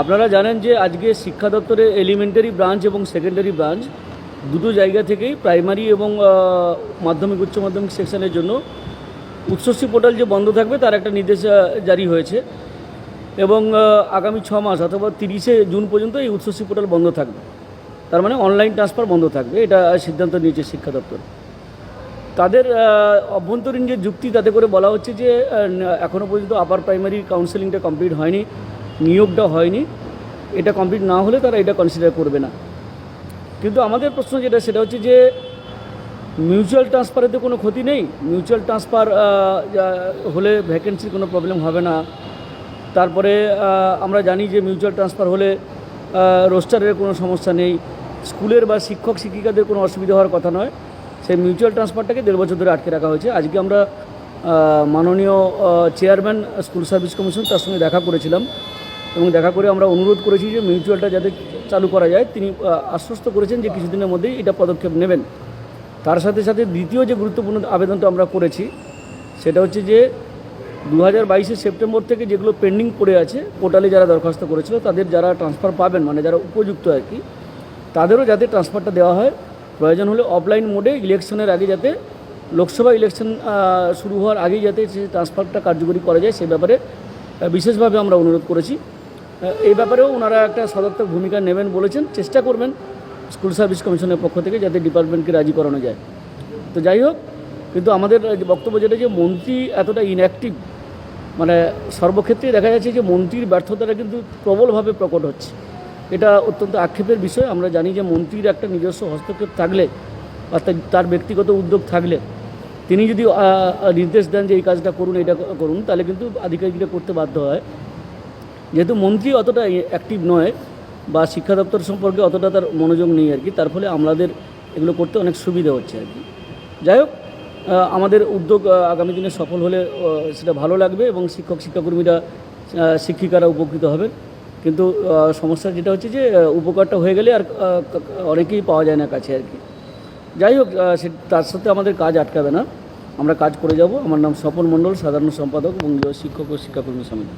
আপনারা জানেন যে আজকে শিক্ষা দপ্তরের এলিমেন্টারি ব্রাঞ্চ এবং সেকেন্ডারি ব্রাঞ্চ দুটো জায়গা থেকেই প্রাইমারি এবং মাধ্যমিক, উচ্চ মাধ্যমিক সেকশনের জন্য উৎসর্ষী পোর্টাল যে বন্ধ থাকবে তার একটা নির্দেশ জারি হয়েছে। এবং আগামী ছ মাস অথবা তিরিশে জুন পর্যন্ত এই উৎসর্ষী পোর্টাল বন্ধ থাকবে। তার মানে অনলাইন ট্রান্সফার বন্ধ থাকবে, এটা সিদ্ধান্ত নিয়েছে শিক্ষা দপ্তর। তাদের অভ্যন্তরীণ যে যুক্তি, তাতে করে বলা হচ্ছে যে এখনও পর্যন্ত আপার প্রাইমারি কাউন্সেলিংটা কমপ্লিট হয়নি। নিয়োগটা হয়নি, এটা কমপ্লিট না হলে তারা এটা কনসিডার করবে না। কিন্তু আমাদের প্রশ্ন যেটা, সেটা হচ্ছে যে মিউচুয়াল ট্রান্সফারে তো কোনো ক্ষতি নেই? মিউচুয়াল ট্রান্সফার হলে ভ্যাকেন্সির কোনো প্রবলেম হবে না। তারপরে আমরা জানি যে মিউচুয়াল ট্রান্সফার হলে রোস্টারের কোনো সমস্যা নেই। স্কুলের বা শিক্ষক শিক্ষিকাদের কোনো অসুবিধা হওয়ার কথা নয়। সেই মিউচুয়াল ট্রান্সফারটাকে দেড় বছর ধরে আটকে রাখা হয়েছে। আজকে আমরা মাননীয় চেয়ারম্যান স্কুল সার্ভিস কমিশন তার সঙ্গে দেখা করেছিলাম। এবং দেখা করে আমরা অনুরোধ করেছি যে মিউচুয়ালটা যাতে চালু করা যায়, তিনি আশ্বস্ত করেছেন যে কিছুদিনের মধ্যেই এটা পদক্ষেপ নেবেন। তার সাথে সাথে দ্বিতীয় যে গুরুত্বপূর্ণ আবেদনটা আমরা করেছি, সেটা হচ্ছে যে দু হাজার সেপ্টেম্বর থেকে যেগুলো পেন্ডিং পড়ে আছে পোর্টালে যারা দরখাস্ত করেছিল, তাদের যারা ট্রান্সফার পাবেন মানে যারা উপযুক্ত আর কি, তাদেরও যাতে ট্রান্সফারটা দেওয়া হয়। প্রয়োজন হলে অফলাইন মোডে ইলেকশনের আগে যাতে লোকসভা ইলেকশন শুরু হওয়ার আগেই যাতে সেই ট্রান্সফারটা কার্যকরী করা যায়, সে ব্যাপারে বিশেষভাবে আমরা অনুরোধ করেছি। এই ব্যাপারেও ওনারা একটা সদর্থক ভূমিকা নেবেন বলেছেন। চেষ্টা করবেন স্কুল সার্ভিস কমিশনের পক্ষ থেকে যাতে ডিপার্টমেন্টকে রাজি করানো যায়। তো যাই হোক, কিন্তু আমাদের বক্তব্য যেটা যে মন্ত্রী এতটা ইনঅ্যাক্টিভ মানে সর্বক্ষেত্রেই দেখা যাচ্ছে যে মন্ত্রীর ব্যর্থতাটা কিন্তু প্রবলভাবে প্রকট হচ্ছে। এটা অত্যন্ত আক্ষেপের বিষয়। আমরা জানি যে মন্ত্রীর একটা নিজস্ব হস্তক্ষেপ থাকলে বা তার ব্যক্তিগত উদ্যোগ থাকলে তিনি যদি নির্দেশ দেন যে এই কাজটা করুন এটা করুন, তাহলে কিন্তু আধিকারিকরা করতে বাধ্য হয়। যেহেতু মন্ত্রী অতটা অ্যাক্টিভ নয় বা শিক্ষা দপ্তর সম্পর্কে অতটা তার মনোযোগ নেই আর কি, তার ফলে আমাদের এগুলো করতে অনেক সুবিধা হচ্ছে আর কি। যাই হোক আমাদের উদ্যোগ আগামী দিনে সফল হলে সেটা ভালো লাগবে এবং শিক্ষক, শিক্ষাকর্মীরা শিক্ষিকারা উপকৃত হবে। কিন্তু সমস্যা যেটা হচ্ছে যে উপকারটা হয়ে গেলে আর অনেকেই পাওয়া যায় না কাছে আর কি। যাই হোক সে, তার সাথে আমাদের কাজ আটকাবে না। আমরা কাজ করে যাব। আমার নাম স্বপন মণ্ডল, সাধারণ সম্পাদক, এবং শিক্ষক ও শিক্ষাকর্মী সমিতি।